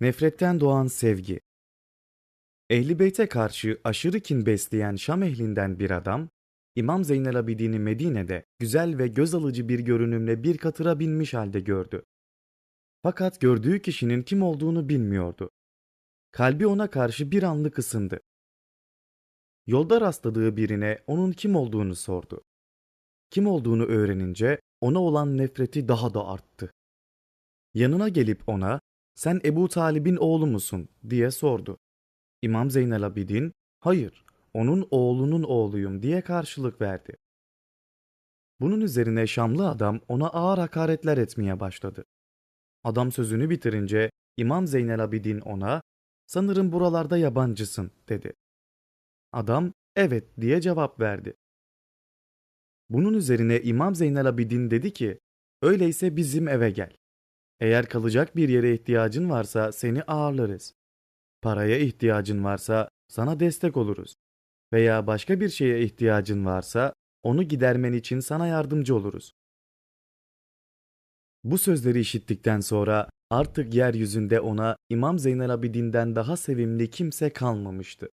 Nefretten doğan sevgi. Ehli Beyt'e karşı aşırı kin besleyen Şam ehlinden bir adam, İmam Zeynel Abidin'i Medine'de güzel ve göz alıcı bir görünümle bir katıra binmiş halde gördü. Fakat gördüğü kişinin kim olduğunu bilmiyordu. Kalbi ona karşı bir anlık ısındı. Yolda rastladığı birine onun kim olduğunu sordu. Kim olduğunu öğrenince ona olan nefreti daha da arttı. Yanına gelip ona sen Ebu Talib'in oğlu musun diye sordu. İmam Zeynel Abidin hayır onun oğlunun oğluyum diye karşılık verdi. Bunun üzerine Şamlı adam ona ağır hakaretler etmeye başladı. Adam sözünü bitirince İmam Zeynel Abidin ona sanırım buralarda yabancısın dedi. Adam evet diye cevap verdi. Bunun üzerine İmam Zeynel Abidin dedi ki öyleyse bizim eve gel. Eğer kalacak bir yere ihtiyacın varsa seni ağırlarız. Paraya ihtiyacın varsa sana destek oluruz. Veya başka bir şeye ihtiyacın varsa onu gidermen için sana yardımcı oluruz. Bu sözleri işittikten sonra artık yeryüzünde ona İmam Zeynel Abidin'den daha sevimli kimse kalmamıştı.